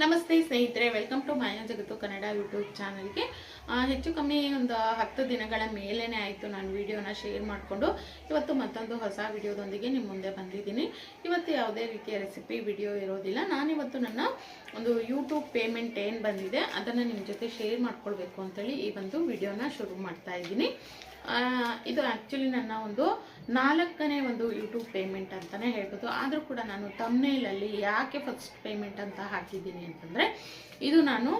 ನಮಸ್ತೆ ಸ್ನೇಹಿತರೆ welcome to ಮಾಯಾ ಜಗತ್ತು ಕನ್ನಡ ಯೂಟ್ಯೂಬ್ ಚಾನಲ್ಗೆ ಹೆಚ್ಚು ಕಮ್ಮಿ ಒಂದು ಹತ್ತು ದಿನಗಳ ಮೇಲೇ ಆಯಿತು ನಾನು ವಿಡಿಯೋನ ಶೇರ್ ಮಾಡಿಕೊಂಡು. ಇವತ್ತು ಮತ್ತೊಂದು ಹೊಸ ವಿಡಿಯೋದೊಂದಿಗೆ ನಿಮ್ಮ ಮುಂದೆ ಬಂದಿದ್ದೀನಿ. ಇವತ್ತು ಯಾವುದೇ ರೀತಿಯ ರೆಸಿಪಿ ವಿಡಿಯೋ ಇರೋದಿಲ್ಲ. ನಾನಿವತ್ತು ನನ್ನ ಒಂದು ಯೂಟ್ಯೂಬ್ ಪೇಮೆಂಟ್ ಏನು ಬಂದಿದೆ, ಅದನ್ನು ನಿಮ್ಮ ಜೊತೆ ಶೇರ್ ಮಾಡ್ಕೊಳ್ಬೇಕು ಅಂತೇಳಿ ಈ ಒಂದು ವಿಡಿಯೋನ ಶುರು ಮಾಡ್ತಾ ಇದ್ದೀನಿ. ಇದು ಆ್ಯಕ್ಚುಲಿ ನನ್ನ ಒಂದು ನಾಲ್ಕನೇ ಒಂದು ಯೂಟ್ಯೂಬ್ ಪೇಮೆಂಟ್ ಅಂತಲೇ ಹೇಳ್ಬೋದು. ಆದರೂ ಕೂಡ ನಾನು ತಮ್ನೇಲಲ್ಲಿ ಯಾಕೆ ಫಸ್ಟ್ ಪೇಮೆಂಟ್ ಅಂತ ಹಾಕಿದ್ದೀನಿ ಅಂತಂದರೆ, ಇದು ನಾನು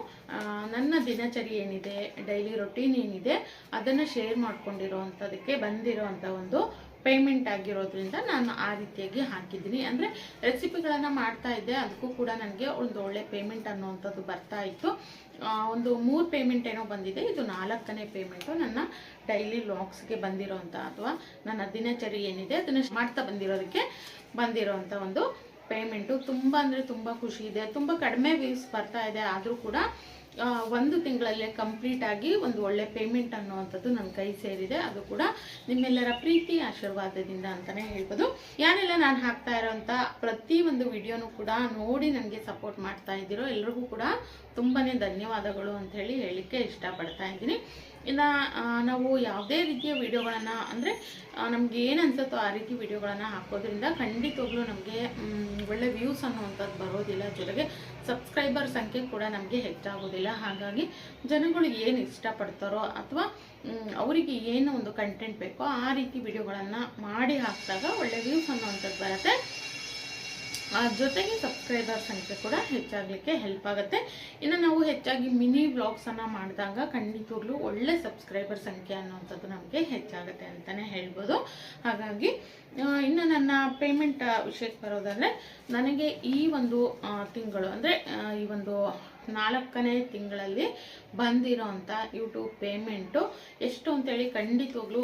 ನನ್ನ ದಿನಚರಿ ಏನಿದೆ ಡೈಲಿ ರೊಟೀನ್ ಏನಿದೆ, ಅದನ್ನು ಶೇರ್ ಮಾಡ್ಕೊಂಡಿರೋವಂಥದ್ದಕ್ಕೆ ಬಂದಿರೋವಂಥ ಒಂದು ಪೇಮೆಂಟ್ ಆಗಿರೋದ್ರಿಂದ ನಾನು ಆ ರೀತಿಯಾಗಿ ಹಾಕಿದ್ದೀನಿ. ಅಂದರೆ ರೆಸಿಪಿಗಳನ್ನು ಮಾಡ್ತಾ ಇದ್ದೆ. ಅದಕ್ಕೂ ಕೂಡ ನನಗೆ ಒಂದು ಒಳ್ಳೆ ಪೇಮೆಂಟ್ ಅನ್ನೋವಂಥದ್ದು ಬರ್ತಾ ಇತ್ತು. ಒಂದು ಮೂರು ಪೇಮೆಂಟ್ ಏನೋ ಬಂದಿದೆ. ಇದು ನಾಲ್ಕನೇ ಪೇಮೆಂಟು ನನ್ನ ಡೈಲಿ ಲಾಕ್ಸ್ಗೆ ಬಂದಿರೋಂಥ ಅಥವಾ ನನ್ನ ದಿನಚರಿ ಏನಿದೆ ಅದನ್ನು ಮಾಡ್ತಾ ಬಂದಿರೋದಕ್ಕೆ ಬಂದಿರೋಂಥ ಒಂದು ಪೇಮೆಂಟು ತುಂಬ ಅಂದರೆ ತುಂಬ ಖುಷಿ ಇದೆ. ತುಂಬ ಕಡಿಮೆ ವ್ಯೂಸ್ ಬರ್ತಾ ಇದೆ. ಆದರೂ ಕೂಡ ಒಂದು ತಿಂಗಳಲ್ಲೇ ಕಂಪ್ಲೀಟ್ ಆಗಿ ಒಂದು ಒಳ್ಳೆ ಪೇಮೆಂಟ್ ಅನ್ನುವಂಥದ್ದು ನನ್ನ ಕೈ ಸೇರಿದೆ. ಅದು ಕೂಡ ನಿಮ್ಮೆಲ್ಲರ ಪ್ರೀತಿ, ಆಶೀರ್ವಾದದಿಂದ ಅಂತಲೇ ಹೇಳ್ಬೋದು. ಯಾರೆಲ್ಲ ನಾನು ಹಾಕ್ತಾ ಇರೋವಂಥ ಪ್ರತಿ ಒಂದು ವಿಡಿಯೋನು ಕೂಡ ನೋಡಿ ನನಗೆ ಸಪೋರ್ಟ್ ಮಾಡ್ತಾ ಇದ್ದೀರೋ ಎಲ್ರಿಗೂ ಕೂಡ ತುಂಬಾ ಧನ್ಯವಾದಗಳು ಅಂತ ಹೇಳಿ ಹೇಳಲಿಕ್ಕೆ ಇಷ್ಟಪಡ್ತಾ ಇದ್ದೀನಿ. ಇನ್ನು ನಾವು ಯಾವುದೇ ರೀತಿಯ ವಿಡಿಯೋಗಳನ್ನು, ಅಂದರೆ ನಮ್ಗೆ ಏನು ಅನ್ಸುತ್ತೋ ಆ ರೀತಿ ವಿಡಿಯೋಗಳನ್ನು ಹಾಕೋದ್ರಿಂದ ಖಂಡಿತವಾಗ್ಲೂ ನಮಗೆ ಒಳ್ಳೆ ವ್ಯೂಸ್ ಅನ್ನುವಂಥದ್ದು ಬರೋದಿಲ್ಲ. ಜೊತೆಗೆ ಸಬ್ಸ್ಕ್ರೈಬರ್ ಸಂಖ್ಯೆ ಕೂಡ ನಮಗೆ ಹೆಚ್ಚಾಗೋದಿಲ್ಲ. ಹಾಗಾಗಿ ಜನಗಳು ಏನು ಇಷ್ಟಪಡ್ತಾರೋ ಅಥವಾ ಅವರಿಗೆ ಏನು ಒಂದು ಕಂಟೆಂಟ್ ಬೇಕೋ ಆ ರೀತಿ ವಿಡಿಯೋಗಳನ್ನು ಮಾಡಿ ಹಾಕಿದಾಗ ಒಳ್ಳೆ ವ್ಯೂಸ್ ಅನ್ನುವಂಥದ್ದು ಬರುತ್ತೆ. ಜೊತೆಗೆ ಸಬ್ಸ್ಕ್ರೈಬರ್ ಸಂಖ್ಯೆ ಕೂಡ ಹೆಚ್ಚಾಗಲಿಕ್ಕೆ ಹೆಲ್ಪ್ ಆಗುತ್ತೆ. ಇನ್ನು ನಾವು ಹೆಚ್ಚಾಗಿ ಮಿನಿ ವ್ಲಾಗ್ಸನ್ನು ಮಾಡಿದಾಗ ಖಂಡಿತವಾಗ್ಲೂ ಒಳ್ಳೆ ಸಬ್ಸ್ಕ್ರೈಬರ್ ಸಂಖ್ಯೆ ಅನ್ನುವಂಥದ್ದು ನಮಗೆ ಹೆಚ್ಚಾಗುತ್ತೆ ಅಂತಲೇ ಹೇಳ್ಬೋದು. ಹಾಗಾಗಿ ಇನ್ನು ನನ್ನ ಪೇಮೆಂಟ್ ವಿಷಯಕ್ಕೆ ಬರೋದಾದರೆ ನನಗೆ ಈ ಒಂದು ತಿಂಗಳು ಅಂದರೆ ಈ ಒಂದು ನಾಲ್ಕನೇ ತಿಂಗಳಲ್ಲಿ ಬಂದಿರೋಂಥ ಯೂಟ್ಯೂಬ್ ಪೇಮೆಂಟು ಎಷ್ಟು ಅಂತೇಳಿ ಖಂಡಿತವಾಗ್ಲೂ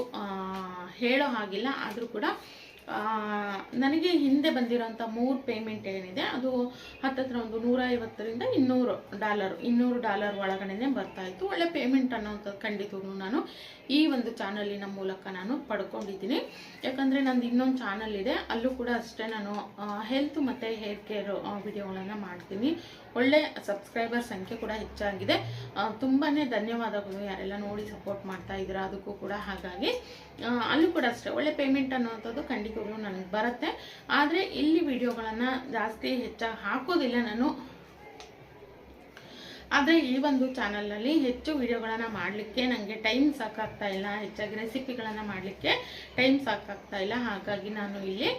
ಹೇಳೋ ಹಾಗಿಲ್ಲ. ಆದರೂ ಕೂಡ ನನಗೆ ಹಿಂದೆ ಬಂದಿರೋಂಥ ಮೂರು ಪೇಮೆಂಟ್ ಏನಿದೆ, ಅದು ಹತ್ತತ್ರ ಒಂದು ನೂರ ಐವತ್ತರಿಂದ ಇನ್ನೂರು ಡಾಲರ್ ಇನ್ನೂರು ಡಾಲರ್ ಒಳಗಡೆನೆ ಬರ್ತಾ ಇತ್ತು. ಒಳ್ಳೆ ಪೇಮೆಂಟ್ ಅನ್ನೋಂಥದ್ದು ಖಂಡಿತವೂ ನಾನು ಈ ಒಂದು ಚಾನಲಿನ ಮೂಲಕ ನಾನು ಪಡ್ಕೊಂಡಿದ್ದೀನಿ. ಯಾಕಂದರೆ ನಂದು ಇನ್ನೊಂದು ಚಾನಲ್ ಇದೆ, ಅಲ್ಲೂ ಕೂಡ ಅಷ್ಟೇ ನಾನು ಹೆಲ್ತ್ ಮತ್ತು ಹೇರ್ ಕೇರ್ ವಿಡಿಯೋಗಳನ್ನು ಮಾಡ್ತೀನಿ. ಒಳ್ಳೆ ಸಬ್ಸ್ಕ್ರೈಬರ್ ಸಂಖ್ಯೆ ಕೂಡ ಹೆಚ್ಚಾಗಿದೆ. ತುಂಬಾ ಧನ್ಯವಾದಗಳು ಯಾರೆಲ್ಲ ನೋಡಿ ಸಪೋರ್ಟ್ ಮಾಡ್ತಾ ಇದ್ದೀರಾ, ಅದಕ್ಕೂ ಕೂಡ ಹಾಗಾಗಿ. ಅಲ್ಲೂ ಕೂಡ ಅಷ್ಟೇ, ಒಳ್ಳೆ ಪೇಮೆಂಟ್ ಅನ್ನೋವಂಥದ್ದು ಖಂಡಿತವಾಗ್ಲೂ ನನಗೆ ಬರುತ್ತೆ. ಆದರೆ ಇಲ್ಲಿ ವಿಡಿಯೋಗಳನ್ನು ಜಾಸ್ತಿ ಹೆಚ್ಚಾಗಿ ಹಾಕೋದಿಲ್ಲ ನಾನು. ಆದರೆ ಈ ಒಂದು ಚಾನಲ್ನಲ್ಲಿ ಹೆಚ್ಚು ವಿಡಿಯೋಗಳನ್ನು ಮಾಡಲಿಕ್ಕೆ ನನಗೆ ಟೈಮ್ ಸಾಕಾಗ್ತಾ ಇಲ್ಲ. ಹೆಚ್ಚಾಗಿ ರೆಸಿಪಿಗಳನ್ನು ಮಾಡಲಿಕ್ಕೆ ಟೈಮ್ ಸಾಕಾಗ್ತಾ ಇಲ್ಲ. ಹಾಗಾಗಿ ನಾನು ಇಲ್ಲಿ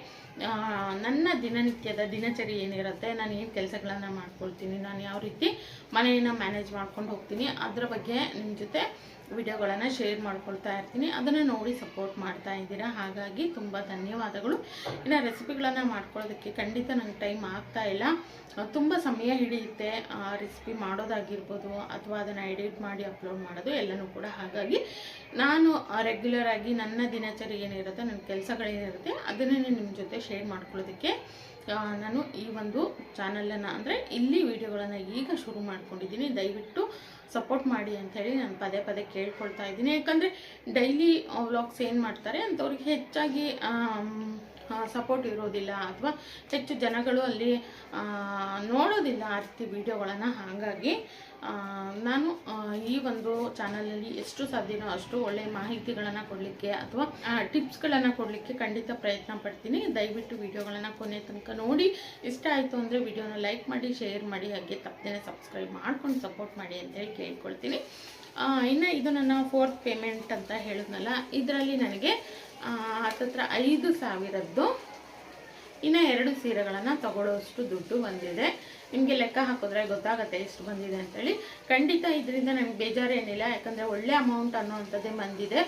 ನನ್ನ ದಿನನಿತ್ಯದ ದಿನಚರಿ ಏನಿರುತ್ತೆ, ನಾನು ಏನು ಕೆಲಸಗಳನ್ನು ಮಾಡ್ಕೊಳ್ತೀನಿ, ನಾನು ಯಾವ ರೀತಿ ಮನೆಯನ್ನು ಮ್ಯಾನೇಜ್ ಮಾಡ್ಕೊಂಡು ಹೋಗ್ತೀನಿ, ಅದರ ಬಗ್ಗೆ ನಿಮ್ಮ ಜೊತೆ ವಿಡಿಯೋಗಳನ್ನು ಶೇರ್ ಮಾಡ್ಕೊಳ್ತಾ ಇರ್ತೀನಿ. ಅದನ್ನು ನೋಡಿ ಸಪೋರ್ಟ್ ಮಾಡ್ತಾ ಇದ್ದೀರಾ. ಹಾಗಾಗಿ ತುಂಬ ಧನ್ಯವಾದಗಳು. ಇನ್ನು ರೆಸಿಪಿಗಳನ್ನು ಮಾಡ್ಕೊಳ್ಳೋದಕ್ಕೆ ಖಂಡಿತ ನಂಗೆ ಟೈಮ್ ಆಗ್ತಾ ಇಲ್ಲ. ತುಂಬ ಸಮಯ ಹಿಡಿಯುತ್ತೆ ರೆಸಿಪಿ ಮಾಡೋದಾಗಿರ್ಬೋದು ಅಥವಾ ಅದನ್ನು ಎಡಿಟ್ ಮಾಡಿ ಅಪ್ಲೋಡ್ ಮಾಡೋದು ಎಲ್ಲನೂ ಕೂಡ ಹಾಗಾಗಿ ನಾನು ರೆಗ್ಯುಲರ್ ಆಗಿ ನನ್ನ ದಿನಚರಿ ಏನಿರುತ್ತೆ, ನನ್ನ ಕೆಲಸಗಳೇನಿರುತ್ತೆ ಅದನ್ನೇ ನಿಮ್ಮ ಜೊತೆ ಶೇರ್ ಮಾಡ್ಕೊಳ್ಳೋದಕ್ಕೆ ನಾನು ಈ ಒಂದು ಚಾನಲನ್ನು ಅಂದರೆ ಇಲ್ಲಿ ವಿಡಿಯೋಗಳನ್ನು ಈಗ ಶುರು ಮಾಡ್ಕೊಂಡಿದ್ದೀನಿ. ದಯವಿಟ್ಟು ಸಪೋರ್ಟ್ ಮಾಡಿ ಅಂಥೇಳಿ ನಾನು ಪದೇ ಪದೇ ಕೇಳ್ಕೊಳ್ತಾ ಇದ್ದೀನಿ. ಯಾಕಂದರೆ ಡೈಲಿ ವ್ಲಾಗ್ಸ್ ಏನು ಮಾಡ್ತಾರೆ ಅಂಥವ್ರಿಗೆ ಹೆಚ್ಚಾಗಿ ಸಪೋರ್ಟ್ ಇರೋದಿಲ್ಲ ಅಥವಾ ಹೆಚ್ಚು ಜನಗಳು ಅಲ್ಲಿ ನೋಡೋದಿಲ್ಲ ಆ ರೀತಿ ವಿಡಿಯೋಗಳನ್ನು. ಹಾಗಾಗಿ ನಾನು ಈ ಒಂದು ಚಾನಲಲ್ಲಿ ಎಷ್ಟು ಸಾಧ್ಯನೋ ಅಷ್ಟು ಒಳ್ಳೆಯ ಮಾಹಿತಿಗಳನ್ನು ಕೊಡಲಿಕ್ಕೆ ಅಥವಾ ಟಿಪ್ಸ್ಗಳನ್ನು ಕೊಡಲಿಕ್ಕೆ ಖಂಡಿತ ಪ್ರಯತ್ನ ಪಡ್ತೀನಿ. ದಯವಿಟ್ಟು ವಿಡಿಯೋಗಳನ್ನು ಕೊನೆ ತನಕ ನೋಡಿ. ಇಷ್ಟ ಆಯಿತು ಅಂದರೆ ವಿಡಿಯೋನ ಲೈಕ್ ಮಾಡಿ ಶೇರ್ ಮಾಡಿ, ಹಾಗೆ ತಪ್ಪದೇನೆ ಸಬ್ಸ್ಕ್ರೈಬ್ ಮಾಡ್ಕೊಂಡು ಸಪೋರ್ಟ್ ಮಾಡಿ ಅಂತೇಳಿ ಕೇಳ್ಕೊಳ್ತೀನಿ. ಇನ್ನು ಇದು ನನ್ನ ಫೋರ್ತ್ ಪೇಮೆಂಟ್ ಅಂತ ಹೇಳಿದ್ನಲ್ಲ, ಇದರಲ್ಲಿ ನನಗೆ ಹತ್ತತ್ರ ಐದು ಸಾವಿರದ್ದು. ಇನ್ನು ಎರಡು ಸೀರೆಗಳನ್ನು ತಗೊಳ್ಳೋಷ್ಟು ದುಡ್ಡು ಬಂದಿದೆ. ನಿಮಗೆ ಲೆಕ್ಕ ಹಾಕಿದ್ರೆ ಗೊತ್ತಾಗುತ್ತೆ ಎಷ್ಟು ಬಂದಿದೆ ಅಂತೇಳಿ. ಖಂಡಿತ ಇದರಿಂದ ನನಗೆ ಬೇಜಾರೇನಿಲ್ಲ, ಯಾಕಂದರೆ ಒಳ್ಳೆ ಅಮೌಂಟ್ ಅನ್ನೋವಂಥದ್ದೇ ಬಂದಿದೆ.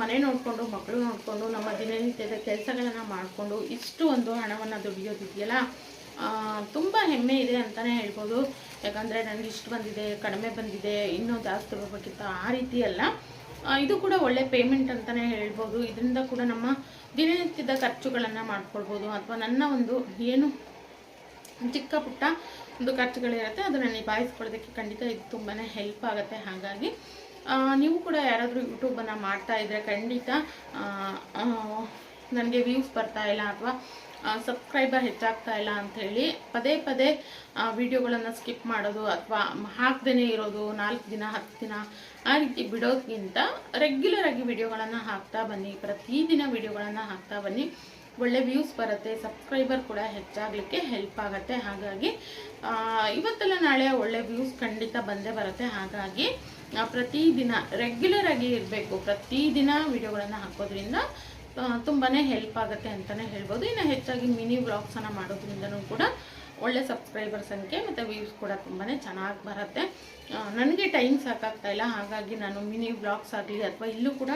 ಮನೆ ನೋಡಿಕೊಂಡು, ಮಕ್ಕಳು ನೋಡಿಕೊಂಡು, ನಮ್ಮ ದಿನನಿತ್ಯದ ಕೆಲಸಗಳನ್ನು ಮಾಡಿಕೊಂಡು ಇಷ್ಟು ಒಂದು ಹಣವನ್ನು ದುಡಿಯೋದಿದೆಯಲ್ಲ ತುಂಬ ಹೆಮ್ಮೆ ಇದೆ ಅಂತಲೇ ಹೇಳ್ಬೋದು. ಯಾಕಂದರೆ ನನಗೆ ಇಷ್ಟು ಬಂದಿದೆ, ಕಡಿಮೆ ಬಂದಿದೆ, ಇನ್ನೂ ಜಾಸ್ತಿ ಬರಬೇಕಿತ್ತು ಆ ರೀತಿ ಅಲ್ಲ. ಇದು ಕೂಡ ಒಳ್ಳೆ ಪೇಮೆಂಟ್ ಅಂತಲೇ ಹೇಳ್ಬೋದು. ಇದರಿಂದ ಕೂಡ ನಮ್ಮ ದಿನನಿತ್ಯದ ಖರ್ಚುಗಳನ್ನು ಮಾಡ್ಕೊಳ್ಬೋದು. ಅಥವಾ ನನ್ನ ಒಂದು ಏನು ಚಿಕ್ಕ ಪುಟ್ಟ ಒಂದು ಖರ್ಚುಗಳಿರುತ್ತೆ, ಅದನ್ನು ನಿಭಾಯಿಸ್ಕೊಳ್ಳೋದಕ್ಕೆ ಖಂಡಿತ ಇದು ತುಂಬಾ ಹೆಲ್ಪ್ ಆಗುತ್ತೆ. ಹಾಗಾಗಿ ನೀವು ಕೂಡ ಯಾರಾದರೂ ಯೂಟ್ಯೂಬನ್ನು ಮಾಡ್ತಾ ಇದ್ದರೆ ಖಂಡಿತ ನನಗೆ ವ್ಯೂಸ್ ಬರ್ತಾ ಇಲ್ಲ. ಅಥವಾ ಸಬ್ಸ್ಕ್ರೈಬರ್ ಹೆಚ್ಚಾಗ್ತಾ ಇಲ್ಲ ಅಂಥೇಳಿ ಪದೇ ಪದೇ ವಿಡಿಯೋಗಳನ್ನು ಸ್ಕಿಪ್ ಮಾಡೋದು ಅಥವಾ ಹಾಕ್ದೇ ಇರೋದು ನಾಲ್ಕು ದಿನ, ಹತ್ತು ದಿನ ಆ ರೀತಿ ಬಿಡೋದ್ಕಿಂತ ರೆಗ್ಯುಲರ್ ಆಗಿ ವಿಡಿಯೋಗಳನ್ನು ಹಾಕ್ತಾ ಬನ್ನಿ. ಪ್ರತಿದಿನ ವಿಡಿಯೋಗಳನ್ನು ಹಾಕ್ತಾ ಬನ್ನಿ. ಒಳ್ಳೆ ವ್ಯೂಸ್ ಬರುತ್ತೆ ಸಬ್ಸ್ಕ್ರೈಬರ್ ಕೂಡ ಹೆಚ್ಚಾಗಲಿಕ್ಕೆ ಹೆಲ್ಪ್ ಆಗುತ್ತೆ. ಹಾಗಾಗಿ ಇವತ್ತೆಲ್ಲ ನಾಳೆ ಒಳ್ಳೆ ವ್ಯೂಸ್ ಖಂಡಿತ ಬಂದೇ ಬರುತ್ತೆ. ಹಾಗಾಗಿ ಪ್ರತಿದಿನ ರೆಗ್ಯುಲರ್ ಆಗಿ ಇರಬೇಕು. ಪ್ರತಿದಿನ ವಿಡಿಯೋಗಳನ್ನು ಹಾಕೋದ್ರಿಂದ ಆ, ತುಂಬಾನೇ ಹೆಲ್ಪ್ ಆಗುತ್ತೆ ಅಂತಲೇ ಹೇಳ್ಬೋದು. ಇನ್ನು ಹೆಚ್ಚಾಗಿ ಮಿನಿ ವ್ಲಾಗ್ಸನ್ನು ಮಾಡೋದ್ರಿಂದನೂ ಕೂಡ ಒಳ್ಳೆ ಸಬ್ಸ್ಕ್ರೈಬರ್ ಸಂಖ್ಯೆ ಮತ್ತು ವ್ಯೂಸ್ ಕೂಡ ತುಂಬಾ ಚೆನ್ನಾಗಿ ಬರುತ್ತೆ. ನನಗೆ ಟೈಮ್ ಸಾಕಾಗ್ತಾ ಇಲ್ಲ. ಹಾಗಾಗಿ ನಾನು ಮಿನಿ ವ್ಲಾಗ್ಸ್ ಆಗಲಿ ಅಥವಾ ಇಲ್ಲೂ ಕೂಡ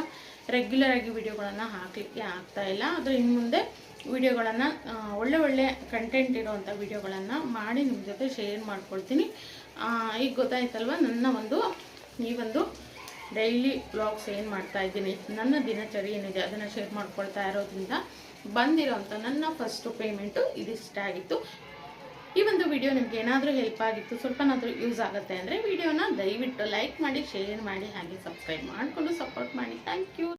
ರೆಗ್ಯುಲರ್ ಆಗಿ ವಿಡಿಯೋಗಳನ್ನು ಹಾಕಲಿಕ್ಕೆ ಆಗ್ತಾ ಇಲ್ಲ. ಆದರೆ ಇನ್ನು ಮುಂದೆ ವಿಡಿಯೋಗಳನ್ನು ಒಳ್ಳೆ ಒಳ್ಳೆ ಕಂಟೆಂಟ್ ಇರೋವಂಥ ವಿಡಿಯೋಗಳನ್ನು ಮಾಡಿ ನಿಮ್ಮ ಜೊತೆ ಶೇರ್ ಮಾಡ್ಕೊಳ್ತೀನಿ. ಈಗ ಗೊತ್ತಾಯ್ತಲ್ವ? ನನ್ನ ಒಂದು ಈ ಒಂದು ಡೈಲಿ ವ್ಲಾಗ್ಸ್ ಏನು ಮಾಡ್ತಾ ಇದ್ದೀನಿ, ನನ್ನ ದಿನಚರಿ ಏನಿದೆ ಅದನ್ನು ಶೇರ್ ಮಾಡ್ಕೊಳ್ತಾ ಇರೋದ್ರಿಂದ ಬಂದಿರೋಂಥ ನನ್ನ ಫಸ್ಟು ಪೇಮೆಂಟು ಇದಿಷ್ಟ ಆಗಿತ್ತು. ಈ ಒಂದು ವಿಡಿಯೋ ನಿಮ್ಗೆ ಏನಾದರೂ ಹೆಲ್ಪ್ ಆಗಿತ್ತು, ಸ್ವಲ್ಪನಾದರೂ ಯೂಸ್ ಆಗುತ್ತೆ ಅಂದರೆ ವಿಡಿಯೋನ ದಯವಿಟ್ಟು ಲೈಕ್ ಮಾಡಿ ಶೇರ್ ಮಾಡಿ, ಹಾಗೆ ಸಬ್ಸ್ಕ್ರೈಬ್ ಮಾಡಿಕೊಂಡು ಸಪೋರ್ಟ್ ಮಾಡಿ. Thank you